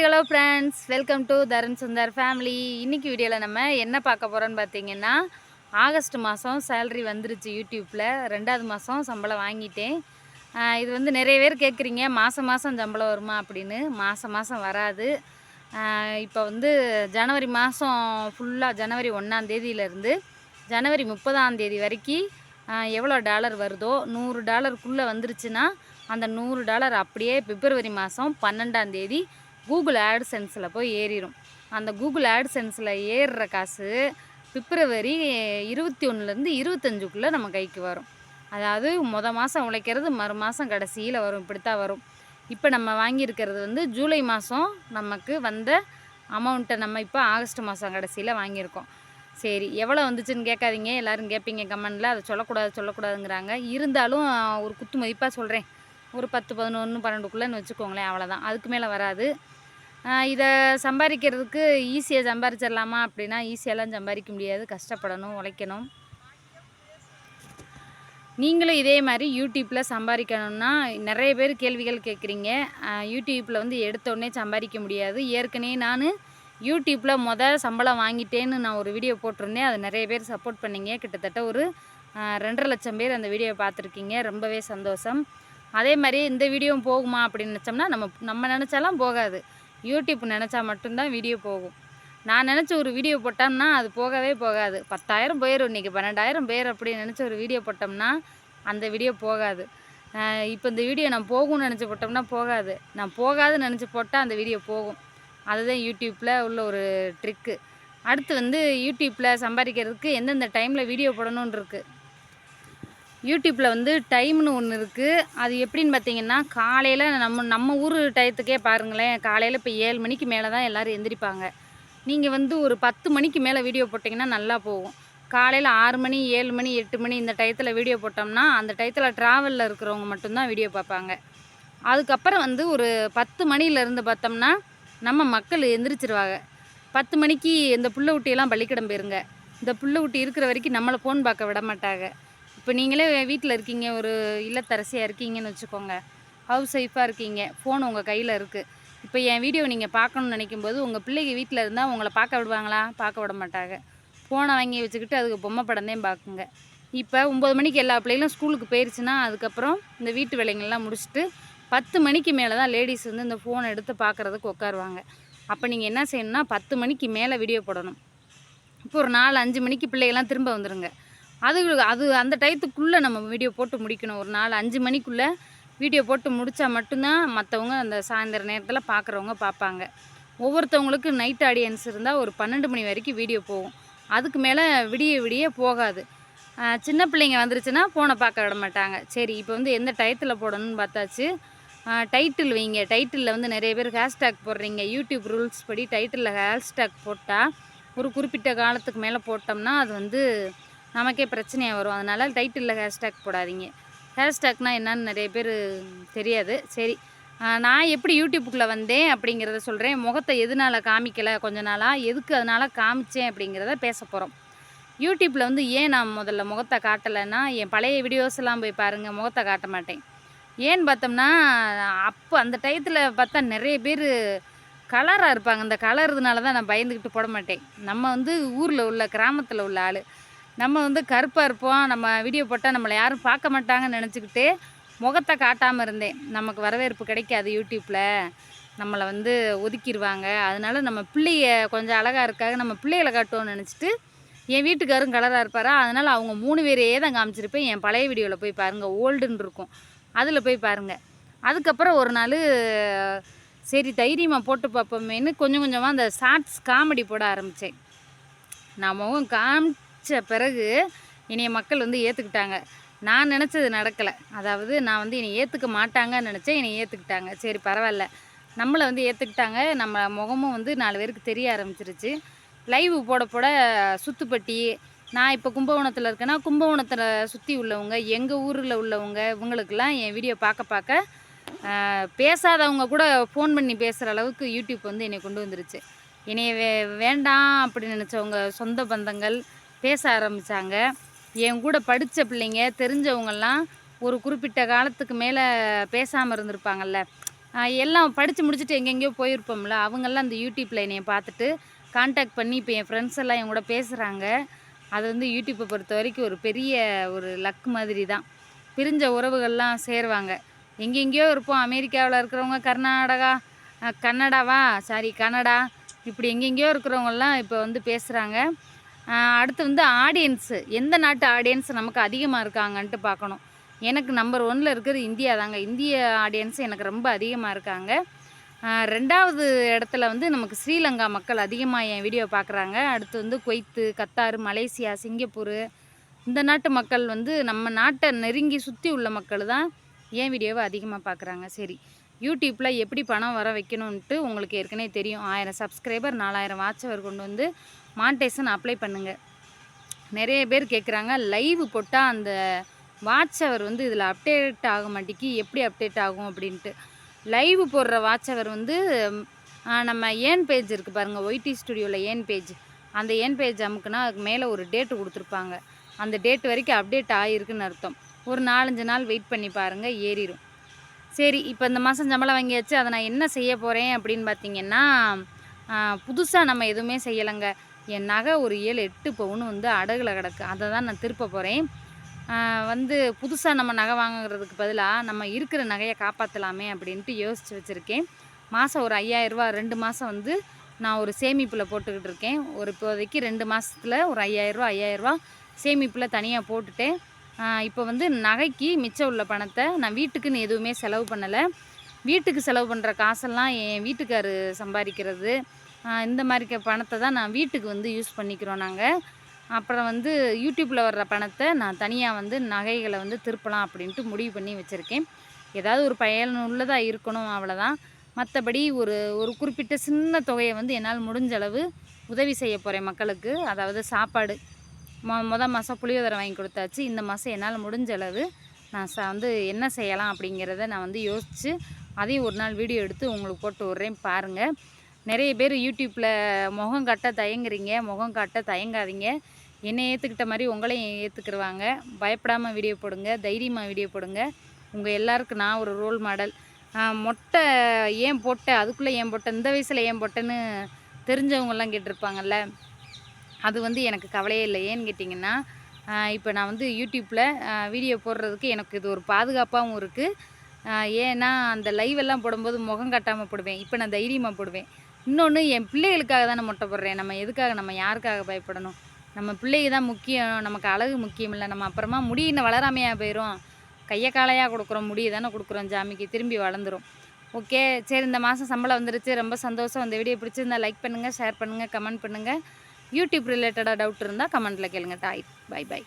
Hi hello friends welcome to Tarun Sundar family இன்றைக்கி வீடியோவில் நம்ம என்ன பார்க்க போகிறோன்னு பார்த்தீங்கன்னா ஆகஸ்ட் மாதம் சேலரி வந்துருச்சு யூடியூப்பில் ரெண்டாவது மாதம் சம்பளம் வாங்கிட்டேன். இது வந்து நிறைய பேர் கேட்குறீங்க மாதம் மாதம் சம்பளம் வருமா அப்படின்னு. மாதம் மாதம் வராது. இப்போ வந்து ஜனவரி மாதம் ஃபுல்லாக ஜனவரி ஒன்றாந்தேதியிலேருந்து ஜனவரி முப்பதாந்தேதி வரைக்கும் எவ்வளோ டாலர் வருதோ நூறு டாலருக்குள்ளே வந்துருச்சுன்னா அந்த நூறு டாலர் அப்படியே பிப்ரவரி மாதம் பன்னெண்டாம் தேதி கூகுள் ஆட் சென்ஸில் போய் ஏறிடும் அந்த கூகுள் ஆட் சென்ஸில் ஏறுற காசு பிப்ரவரி இருபத்தி ஒன்றுலேருந்து இருபத்தஞ்சுக்குள்ளே நம்ம கைக்கு வரும். அதாவது மொத மாதம் உழைக்கிறது மறு மாதம் கடைசியில் வரும். இப்படித்தான் வரும். இப்போ நம்ம வாங்கியிருக்கிறது வந்து ஜூலை மாதம் நமக்கு வந்த அமௌண்ட்டை நம்ம இப்போ ஆகஸ்ட் மாதம் கடைசியில் வாங்கியிருக்கோம். சரி எவ்வளோ வந்துச்சுன்னு கேட்காதீங்க. எல்லோரும் கேட்பீங்க கமெண்டில். அதை சொல்லக்கூடாது சொல்லக்கூடாதுங்கிறாங்க. இருந்தாலும் ஒரு குத்து மதிப்பாக சொல்கிறேன் ஒரு பத்து பதினொன்று பன்னெண்டுக்குள்ளேன்னு வச்சுக்கோங்களேன் அவ்வளோதான் அதுக்கு மேலே வராது. இதை சம்பாதிக்கிறதுக்கு ஈஸியாக சம்பாரிச்சிடலாமா அப்படின்னா ஈஸியெல்லாம் சம்பாதிக்க முடியாது. கஷ்டப்படணும் உழைக்கணும். நீங்களும் இதே மாதிரி யூடியூப்பில் சம்பாதிக்கணும்னா நிறைய பேர் கேள்விகள் கேட்குறீங்க. யூடியூப்பில் வந்து எடுத்தோடனே சம்பாதிக்க முடியாது. ஏற்கனவே நான் யூடியூப்பில் மொதல் சம்பளம் வாங்கிட்டேன்னு நான் ஒரு வீடியோ போட்டிருந்தேன். அது நிறைய பேர் சப்போர்ட் பண்ணிங்க. கிட்டத்தட்ட ஒரு ரெண்டரை லட்சம் பேர் அந்த வீடியோ பார்த்துருக்கீங்க. ரொம்பவே சந்தோஷம். அதே மாதிரி இந்த வீடியோவும் போகுமா அப்படின்னு நினச்சோம்னா நம்ம நம்ம நினச்சாலாம் போகாது. யூடியூப் நினச்சா மட்டும்தான் வீடியோ போகும். நான் நினச்ச ஒரு வீடியோ போட்டோம்னா அது போகவே போகாது. பத்தாயிரம் போயிடும் இன்றைக்கி பன்னெண்டாயிரம் பேர் அப்படின்னு நினச்ச ஒரு வீடியோ போட்டோம்னா அந்த வீடியோ போகாது. இப்போ இந்த வீடியோ நான் போகும்னு நினச்சி போட்டோம்னா போகாது. நான் போகாதுன்னு நினச்சி போட்டால் அந்த வீடியோ போகும். அதுதான் யூடியூப்பில் உள்ள ஒரு ட்ரிக்கு. அடுத்து வந்து யூடியூப்பில் சம்பாதிக்கிறதுக்கு எந்தெந்த டைமில் வீடியோ போடணுன்ருக்கு இருக்குது யூடியூப்பில் வந்து டைம்னு ஒன்று இருக்குது அது எப்படின்னு பார்த்தீங்கன்னா காலையில் நம்ம நம்ம ஊர் டயத்துக்கே பாருங்களேன். காலையில் இப்போ ஏழு மணிக்கு மேலே தான் எல்லோரும் எந்திரிப்பாங்க. நீங்கள் வந்து ஒரு பத்து மணிக்கு மேலே வீடியோ போட்டிங்கன்னா நல்லா போகும். காலையில் ஆறு மணி ஏழு மணி எட்டு மணி இந்த டயத்தில் வீடியோ போட்டோம்னா அந்த டயத்தில் ட்ராவலில் இருக்கிறவங்க மட்டும்தான் வீடியோ பார்ப்பாங்க அதுக்கப்புறம் வந்து ஒரு பத்து மணிலேருந்து பார்த்தோம்னா நம்ம மக்கள் எந்திரிச்சிருவாங்க. பத்து மணிக்கு இந்த புள்ள ஊட்டியெல்லாம் பள்ளிக்கிடம் போயிருங்க. இந்த புள்ள ஊட்டி இருக்கிற வரைக்கும் நம்மளை ஃபோன் பார்க்க விட மாட்டாங்க. இப்போ நீங்களே வீட்டில் இருக்கீங்க ஒரு இல்லத்தரசியாக இருக்கீங்கன்னு வச்சுக்கோங்க. ஹவுஸ் ஒய்ஃபாக இருக்கீங்க ஃபோன் உங்கள் கையில் இருக்குது இப்போ என் வீடியோ நீங்கள் பார்க்கணும்னு நினைக்கும் போது உங்கள் பிள்ளைங்க வீட்டில் இருந்தால் உங்களை பார்க்க விடுவாங்களா? பார்க்க விட மாட்டாங்க. ஃபோனை வாங்கி வச்சுக்கிட்டு அதுக்கு பொம்மை படம் தான் பார்க்குங்க. இப்போ ஒம்பது மணிக்கு எல்லா பிள்ளைகளும் ஸ்கூலுக்கு போயிருச்சுன்னா அதுக்கப்புறம் இந்த வீட்டு வேலைங்கள்லாம் முடிச்சுட்டு பத்து மணிக்கு மேலே தான் லேடிஸ் வந்து இந்த ஃபோனை எடுத்து பார்க்குறதுக்கு உட்காருவாங்க. அப்போ நீங்கள் என்ன செய்யணும்னா பத்து மணிக்கு மேலே வீடியோ போடணும். இப்போ ஒரு நாலு அஞ்சு மணிக்கு பிள்ளைகள்லாம் திரும்ப வந்துடுங்க அது அது அந்த டயத்துக்குள்ளே நம்ம வீடியோ போட்டு முடிக்கணும். ஒரு நாலு அஞ்சு மணிக்குள்ளே வீடியோ போட்டு முடித்தா மட்டும்தான் மற்றவங்க அந்த சாயந்தர நேரத்தில் பார்க்குறவங்க பார்ப்பாங்க ஒவ்வொருத்தவங்களுக்கு நைட் ஆடியன்ஸ் இருந்தால் ஒரு பன்னெண்டு மணி வரைக்கும் வீடியோ போகும். அதுக்கு மேலே விடிய விடிய போகாது. சின்ன பிள்ளைங்க வந்துருச்சுன்னா ஃபோனை பார்க்க விட மாட்டாங்க. சரி இப்போ வந்து எந்த டயத்தில் போடணும்னு பார்த்தாச்சு? டைட்டில் வைங்க. டைட்டிலில் வந்து நிறைய பேர் ஹேஷ்டேக் போடுறீங்க. யூடியூப் ரூல்ஸ் படி டைட்டிலில் ஹேஷ்டேக் போட்டால் ஒரு குறிப்பிட்ட காலத்துக்கு மேலே போட்டோம்னா அது வந்து நமக்கே பிரச்சனையாக வரும். அதனால் டைட்டிலில் ஹேஷ்டேக் போடாதீங்க. ஹேஷ்டேக்னால் என்னன்னு நிறைய பேர் தெரியாது. சரி நான் எப்படி யூடியூப்புக்குள்ளே வந்தேன் அப்படிங்கிறத சொல்கிறேன் முகத்தை எதனால் காமிக்கலை? கொஞ்ச நாளாக எதுக்கு அதனால் காமிச்சேன் அப்படிங்கிறத பேச போகிறோம் யூடியூப்பில் வந்து ஏன் நான் முதல்ல முகத்தை காட்டலைன்னா என் பழைய வீடியோஸ் எல்லாம் போய் பாருங்கள் முகத்தை காட்ட மாட்டேன். ஏன்னு பார்த்தோம்னா அப்போ அந்த டயத்தில் பார்த்தா நிறைய பேர் கலராக இருப்பாங்க. அந்த கலர்னால தான் நான் பயந்துக்கிட்டு போட மாட்டேன். நம்ம வந்து ஊரில் உள்ள கிராமத்தில் உள்ள ஆள். நம்ம வந்து கருப்பாக இருப்போம். நம்ம வீடியோ போட்டால் நம்மளை யாரும் பார்க்க மாட்டாங்கன்னு நினச்சிக்கிட்டு முகத்தை காட்டாமல் இருந்தேன். நமக்கு வரவேற்பு கிடைக்காது யூடியூப்பில் நம்மளை வந்து ஒதுக்கிடுவாங்க அதனால நம்ம பிள்ளைய கொஞ்சம் அழகாக இருக்காக நம்ம பிள்ளைகளை காட்டுவோம்னு நினச்சிட்டு என் வீட்டுக்காரும் கலராக இருப்பாரா? அதனால் அவங்க மூணு பேரையே தான் காமிச்சிருப்பேன். என் பழைய வீடியோவில் போய் பாருங்கள் ஓல்டுன்னு இருக்கும். அதில் போய் பாருங்கள் அதுக்கப்புறம் ஒரு நாள் சரி தைரியமாக போட்டு பார்ப்போமேன்னு கொஞ்சம் கொஞ்சமாக அந்த ஷார்ட்ஸ் காமெடி போட ஆரம்பித்தேன் நான் முகம் வச்ச பிறகு என்னைய மக்கள் வந்து ஏற்றுக்கிட்டாங்க நான் நினச்சது நடக்கலை. அதாவது நான் வந்து என்னை ஏற்றுக்க மாட்டாங்கன்னு நினச்சேன் என்னை ஏற்றுக்கிட்டாங்க சரி பரவாயில்ல. நம்மளை வந்து ஏற்றுக்கிட்டாங்க நம்ம முகமும் வந்து நாலு பேருக்கு தெரிய ஆரம்பிச்சிருச்சு. லைவ் போட போட சுத்துப்பட்டி நான் இப்போ கும்பகோணத்தில் இருக்கேன்னா கும்பகோணத்தில் சுற்றி உள்ளவங்க எங்கள் ஊரில் உள்ளவங்க இவங்களுக்கெல்லாம் என் வீடியோ பார்க்க பார்க்க பேசாதவங்க கூட ஃபோன் பண்ணி பேசுகிற அளவுக்கு யூடியூப் வந்து என்னை கொண்டு வந்துருச்சு. என்னைய வே வேண்டாம் அப்படின்னு நினச்சவங்க சொந்த பந்தங்கள் பேச ஆரம்பித்தாங்க என் கூட படித்த பிள்ளைங்க தெரிஞ்சவங்கெல்லாம் ஒரு குறிப்பிட்ட காலத்துக்கு மேலே பேசாமல் இருந்திருப்பாங்கல்ல. எல்லாம் படித்து முடிச்சுட்டு எங்கெங்கேயோ போயிருப்போம்ல அவங்கெல்லாம் அந்த யூடியூப்பில் என்னையை பார்த்துட்டு காண்டாக்ட் பண்ணி இப்போ என் ஃப்ரெண்ட்ஸ் எல்லாம் என் கூட பேசுகிறாங்க அது வந்து யூடியூப்பை பொறுத்த வரைக்கும் ஒரு பெரிய ஒரு லக் மாதிரி தான் பிரிஞ்ச உறவுகள்லாம் சேருவாங்க. எங்கெங்கேயோ இருப்போம் அமெரிக்காவில் இருக்கிறவங்க கர்நாடகா கன்னடாவா? Sorry Canada. இப்படி எங்கெங்கேயோ இருக்கிறவங்கெல்லாம் இப்போ வந்து பேசுகிறாங்க அடுத்து வந்து ஆடியன்ஸு எந்த நாட்டு ஆடியன்ஸ் நமக்கு அதிகமாக இருக்காங்கன்ட்டு பார்க்கணும். எனக்கு நம்பர் ஒன்னில் இருக்கிறது இந்தியா தாங்க. இந்திய ஆடியன்ஸ் எனக்கு ரொம்ப அதிகமாக இருக்காங்க. ரெண்டாவது இடத்துல வந்து நமக்கு ஸ்ரீலங்கா மக்கள் அதிகமாக என் வீடியோ பார்க்குறாங்க. அடுத்து வந்து குவைத்து கத்தார் மலேசியா சிங்கப்பூர். இந்த நாட்டு மக்கள் வந்து நம்ம நாட்டை நெருங்கி சுற்றி உள்ள மக்கள் தான் என் வீடியோவை அதிகமாக பார்க்குறாங்க. சரி யூடியூப்பில் எப்படி பணம் வர வைக்கணுன்ட்டு உங்களுக்கு ஏற்கனவே தெரியும். ஆயிரம் சப்ஸ்கிரைபர் நாலாயிரம் வாட்சவர் கொண்டு வந்து மான்டேஷன் அப்ளை பண்ணுங்கள் நிறைய பேர் கேட்குறாங்க லைவ் போட்டால் அந்த வாட்ச் அவர் வந்து இதில் அப்டேட் ஆக மாட்டேங்கி எப்படி அப்டேட் ஆகும் அப்படின்ட்டு. லைவ் போடுற வாட்ச் அவர் வந்து நம்ம ஏன் பேஜ் இருக்குது பாருங்கள் ஒய்டி ஸ்டுடியோவில் ஏன் பேஜ் அந்த ஏன் பேஜ் அமுக்குனா அதுக்கு மேலே ஒரு டேட்டு கொடுத்துருப்பாங்க. அந்த டேட் வரைக்கும் அப்டேட் ஆகிருக்குன்னு அர்த்தம். ஒரு நாலஞ்சு நாள் வெயிட் பண்ணி பாருங்கள் ஏறிடும் சரி இப்போ இந்த மாதம் சம்பளம் வாங்கியாச்சு அதை நான் என்ன செய்ய போகிறேன் அப்படின்னு பார்த்தீங்கன்னா புதுசாக நம்ம எதுவுமே செய்யலைங்க. என் நகை ஒரு ஏழு எட்டு பவுன் வந்து அடகுல கிடக்கு. அதை தான் நான் திருப்ப போகிறேன் வந்து புதுசாக நம்ம நகை வாங்குறதுக்கு பதிலாக நம்ம இருக்கிற நகையை காப்பாற்றலாமே அப்படின்ட்டு யோசித்து வச்சுருக்கேன். மாதம் ஒரு ஐயாயிரரூபா ரெண்டு மாதம் வந்து நான் ஒரு சேமிப்பில் போட்டுக்கிட்டு இருக்கேன். ஒரு இப்போதைக்கு ரெண்டு மாதத்தில் ஒரு ஐயாயிரரூபா ஐயாயிரரூபா சேமிப்பில் தனியாக போட்டுட்டேன். இப்போ வந்து நகைக்கு மிச்சம் உள்ள பணத்தை நான் வீட்டுக்குன்னு எதுவுமே செலவு பண்ணலை. வீட்டுக்கு செலவு பண்ணுற காசெல்லாம் என் வீட்டுக்காரு சம்பாதிக்கிறது. இந்த மாதிரி பணத்தை தான் நான் வீட்டுக்கு வந்து யூஸ் பண்ணிக்கிறோம் நாங்கள் அப்புறம் வந்து யூடியூப்பில் வர்ற பணத்தை நான் தனியாக வந்து நகைகளை வந்து திருப்பலாம் அப்படின்ட்டு முடிவு பண்ணி வச்சுருக்கேன். ஏதாவது ஒரு பயனுள்ளதாக இருக்கணும் அவ்வளோதான் மற்றபடி ஒரு ஒரு குறிப்பிட்ட சின்ன தொகையை வந்து என்னால் முடிஞ்ச அளவு உதவி செய்ய போகிறேன் மக்களுக்கு. அதாவது சாப்பாடு. மொ மொதல் மாதம் புளியோதரை வாங்கி கொடுத்தாச்சு. இந்த மாதம் என்னால் முடிஞ்ச அளவு நான் ச வந்து என்ன செய்யலாம் அப்படிங்கிறத நான் வந்து யோசித்து அதையும் ஒரு நாள் வீடியோ எடுத்து உங்களுக்கு போட்டு விட்றேன் பாருங்கள் நிறைய பேர் யூடியூப்பில் முகம் காட்ட தயங்குறீங்க முகம் காட்ட தயங்காதீங்க. என்னை ஏற்றுக்கிட்ட மாதிரி உங்களையும் ஏற்றுக்குருவாங்க பயப்படாமல் வீடியோ போடுங்க தைரியமாக வீடியோ போடுங்க. உங்கள் எல்லாருக்கும் நான் ஒரு ரோல் மாடல் மொட்டை ஏன் போட்டேன் அதுக்குள்ளே ஏன் போட்டேன் இந்த வயசில் ஏன் போட்டேன்னு தெரிஞ்சவங்கெல்லாம் கேட்டிருப்பாங்கல்ல. அது வந்து எனக்கு கவலையே இல்லை. ஏன்னு கேட்டிங்கன்னா இப்போ நான் வந்து யூடியூப்பில் வீடியோ போடுறதுக்கு எனக்கு இது ஒரு பாதுகாப்பாகவும் இருக்குது ஏன்னா அந்த லைவ் எல்லாம் போடும்போது முகம் காட்டாமல் போடுவேன். இப்போ நான் தைரியமாக போடுவேன். இன்னொன்று என் பிள்ளைகளுக்காக தானே மொட்டை போடுறேன். நம்ம எதுக்காக நம்ம யாருக்காக பயப்படணும்? நம்ம பிள்ளைக்கு தான் முக்கியம். நமக்கு அழகு முக்கியம் இல்லை. நம்ம அப்புறமா முடி இன்னும் வளராமையாக போயிடும் கையை காலையாக கொடுக்குறோம். முடியை தானே கொடுக்குறோம். ஜாமிக்கு திரும்பி வளர்ந்துரும். ஓகே. சரி இந்த மாதம் சம்பளம் வந்துருச்சு. ரொம்ப சந்தோஷம். இந்த வீடியோ பிடிச்சிருந்தா லைக் பண்ணுங்கள் ஷேர் பண்ணுங்கள் கமெண்ட் பண்ணுங்கள் யூடியூப் ரிலேட்டடாக டவுட் இருந்தால் கமெண்ட்டில் கேளுங்க டாய் பை பை